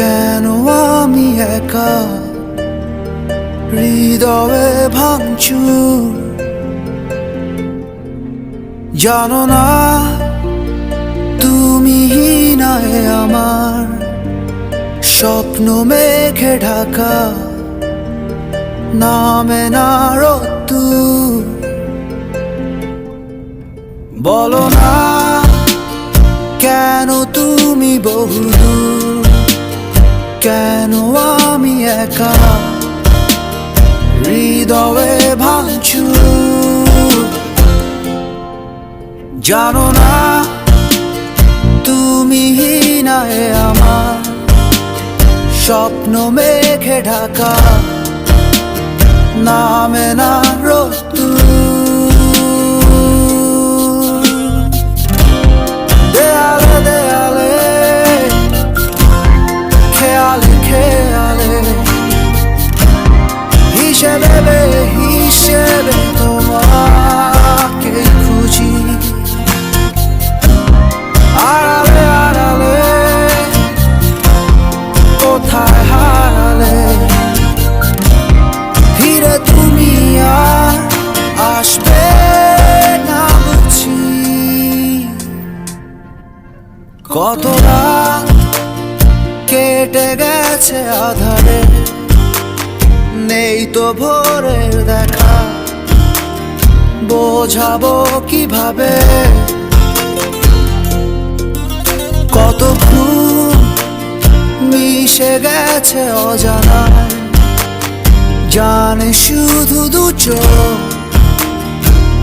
কেন আমি একা? হৃদয়ে ভাঙচুর। জানো না, তুমি নাই আমার। স্বপ্ন মেঘে ঢাকা, নামে না রত্তুর বলো না, কেন তুমি বহুদূর? কেন আমি একা হৃদয়ে ভাঙছু জানো না, তুমি নাই আমার স্বপ্ন মেঘে ঢাকা, নামে না রোদ্দুর কত রাত কেটে গেছে আধারে? নেই তো ভোরের দেখা। বোঝাবো কীভাবে? কত খুন মিশে গেছে অজানায়। জানে শুধু দু চোখ,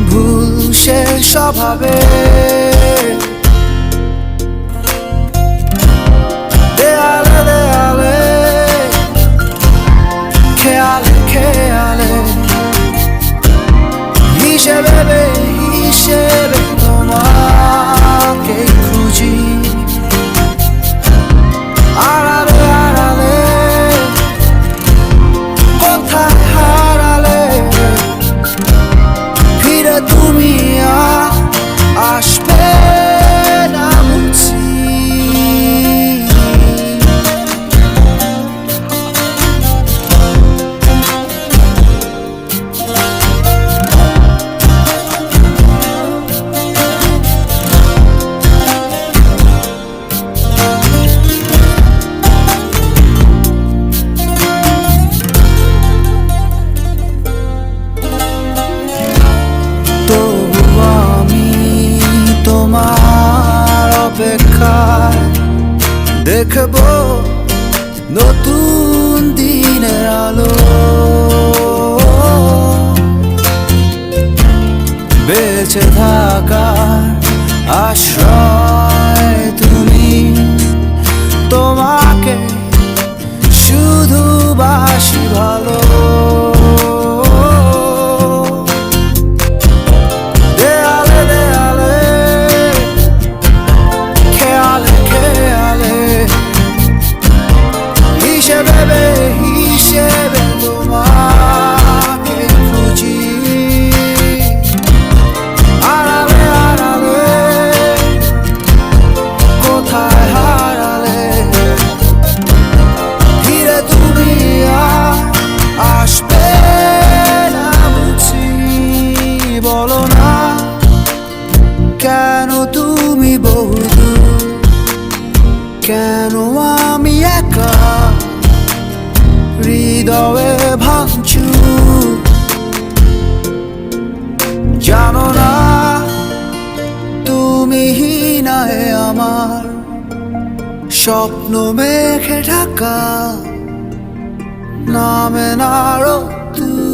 ভুল সে স্বভাবে। দেখব নতুন দিনের আলো। বেঁচে থাকার আশ্রয় হৃদয়ে ভাঙছু জানো না তুমি নাই আমার স্বপ্ন মেঘে ঢাকা নামে না রোদ্দুর।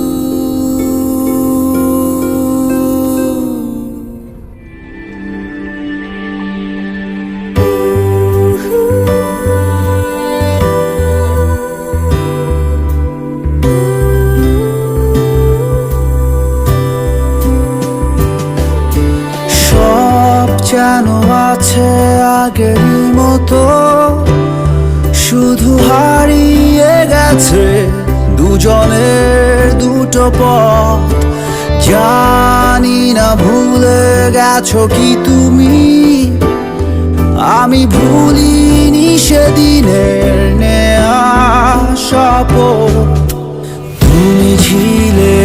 আগের মতো শুধু হারিয়ে গেছে দুজনের দুটো পথ। জানি না ভুলে গেছো কি তুমি? আমি ভুলিনি সেদিনের নেয়া শপথ। তুমি ছিলে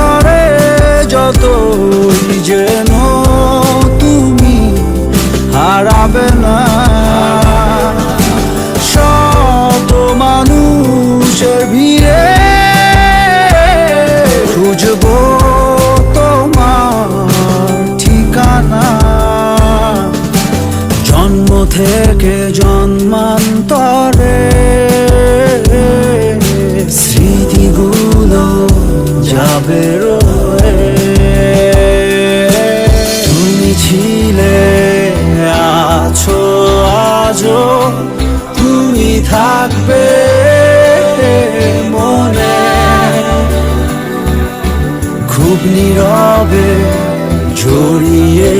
করে যতই যেন তুমি হারাবে না। শত মানুষের ভিড়ে খুঁজব তোমার ঠিকানা। জন্ম থেকে জন্মান্তরে বেরোয় তুমি ছিলে আছো আজো তুমি থাকবে মনে। খুব নীরবে জড়িয়ে